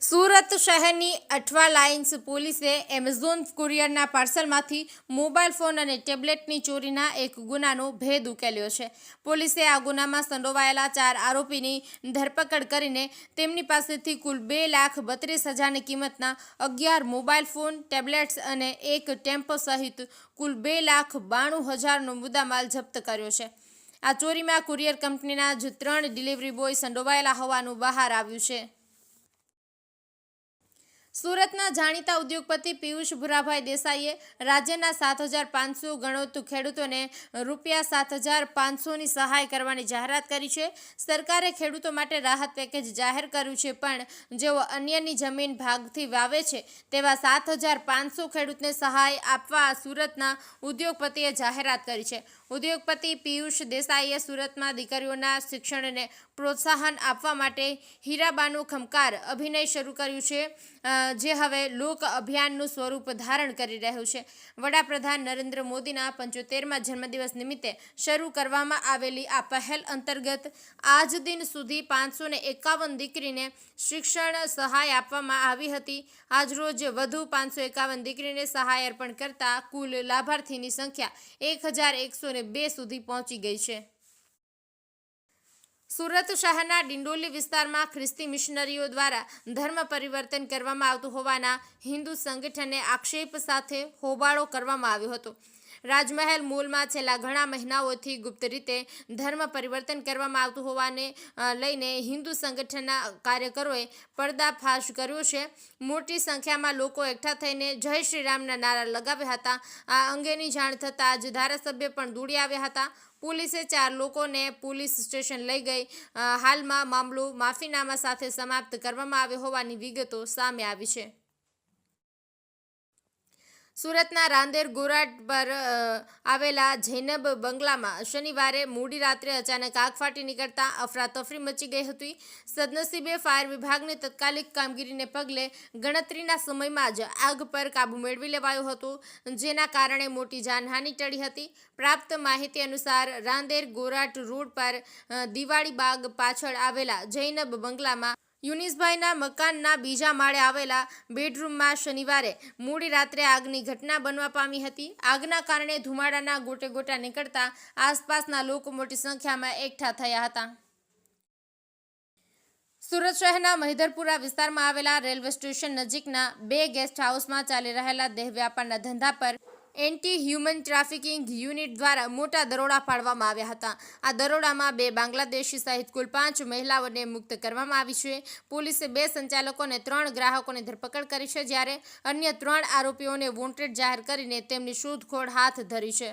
સુરત શહેરની અઠવા લાઇન્સ પોલીસે એમેઝોન કુરિયરના પાર્સલમાંથી મોબાઈલ ફોન અને ટેબ્લેટની ચોરીના એક ગુનાનો ભેદ ઉકેલ્યો છે. પોલીસે આ ગુનામાં સંડોવાયેલા ચાર આરોપીની ધરપકડ કરીને તેમની પાસેથી કુલ બે લાખ બત્રીસ હજારની કિંમતના અગિયાર મોબાઈલ ફોન, ટેબ્લેટ્સ અને એક ટેમ્પો સહિત કુલ બે લાખ બાણું હજારનો મુદ્દામાલ જપ્ત કર્યો છે. આ ચોરીમાં કુરિયર કંપનીના જ ત્રણ ડિલિવરી બોય સંડોવાયેલા હોવાનું બહાર આવ્યું છે. સુરતના જાણીતા ઉદ્યોગપતિ પિયુષ ભુરાભાઈ દેસાઈએ રાજ્યના સાત હજાર પાંચસો ગણોત ખેડૂતોને રૂપિયા સાત હજાર પાંચસોની સહાય કરવાની જાહેરાત કરી છે. સરકારે ખેડૂતો માટે રાહત પેકેજ જાહેર કર્યું છે, પણ જેઓ અન્યની જમીન ભાગથી વાવે છે, તેવા સાત હજાર પાંચસો ખેડૂતને સહાય આપવા સુરતના ઉદ્યોગપતિએ જાહેરાત કરી છે. ઉદ્યોગપતિ પિયુષ દેસાઈએ સુરતમાં દીકરીઓના શિક્ષણને પ્રોત્સાહન આપવા માટે હીરાબાનું ખમકાર અભિનય શરૂ કર્યું છે. જે હવે લોક અભિયાનનું સ્વરૂપ ધારણ કરી રહ્યું છે. વડાપ્રધાન નરેન્દ્ર મોદીના પંચોતેરમાં જન્મદિવસ નિમિત્તે શરૂ કરવામાં આવેલી આ પહેલ અંતર્ગત આજ દિન સુધી પાંચસો એકાવન દીકરીને શિક્ષણ સહાય આપવામાં આવી હતી. આજરોજ વધુ પાંચસો એકાવન દીકરીને સહાય અર્પણ કરતા કુલ લાભાર્થીની સંખ્યા એક હજાર એકસો બે સુધી પહોંચી ગઈ છે. સુરત શહેરના ડિંડોલી વિસ્તારમાં ખ્રિસ્તી મિશનરીઓ દ્વારા ધર્મ પરિવર્તન કરવામાં આવતું હોવાના હિન્દુ સંગઠને આક્ષેપ સાથે હોબાળો કરવામાં આવ્યો હતો. રાજમહેલ મૂલમાં છેલ્લા ઘણા મહિનાઓથી ગુપ્ત રીતે ધર્મ પરિવર્તન કરવામાં આવતું હોવાને લઈને હિન્દુ સંગઠનના કાર્યકરોએ પર્દાફાશ કર્યો છે. મોટી સંખ્યામાં લોકો એકઠા થઈને જય શ્રી રામના નારા લગાવ્યા હતા. આ અંગેની જાણ થતાં આજ ધારાસભ્ય પણ દોડી આવ્યા હતા. પોલીસે ચાર લોકોને પોલીસ સ્ટેશન લઈ ગઈ. હાલમાં મામલો માફીનામા સાથે સમાપ્ત કરવામાં આવ્યો હોવાની વિગતો સામે આવી છે. સુરતના રાંદેર ગોરાટ પર આવેલા જૈનબ બંગલામાં શનિવારે મોડી રાત્રે અચાનક આગ ફાટી નીકળતા અફરાતફરી મચી ગઈ હતી. સદનસીબે ફાયર વિભાગની તત્કાલિક કામગીરીને પગલે ગણતરીના સમયમાં જ આગ પર કાબુ મેળવી લેવાયો હતો, જેના કારણે મોટી જાનહાનિ ટળી હતી. પ્રાપ્ત માહિતી અનુસાર, રાંદેર ગોરાટ રોડ પર દિવાળી બાગ પાછળ આવેલા જૈનબ બંગલામાં યુનિસભાઈના મકાનના બીજા માળે આવેલા બેડરૂમમાં શનિવારે મોડી રાત્રે આગની ઘટના બનવા પામી હતી. આગના કારણે ધુમાડાના ગોટે ગોટા નીકળતા આસપાસના લોકો મોટી સંખ્યામાં એકઠા થયા હતા. સુરત શહેરના મહિધરપુરા વિસ્તારમાં આવેલા રેલવે સ્ટેશન નજીકના બે ગેસ્ટ હાઉસમાં ચાલી રહેલા દેહ વ્યાપારના ધંધા પર એન્ટી હ્યુમન ટ્રાફિકિંગ યુનિટ દ્વારા મોટા દરોડા પાડવામાં આવ્યા હતા. આ દરોડામાં બે બાંગ્લાદેશી સહિત કુલ પાંચ મહિલાઓને મુક્ત કરવામાં આવી છે. પોલીસે બે સંચાલકોને ત્રણ ગ્રાહકોની ધરપકડ કરી છે, જ્યારે અન્ય ત્રણ આરોપીઓને વોન્ટેડ જાહેર કરીને તેમની શોધખોળ હાથ ધરી છે.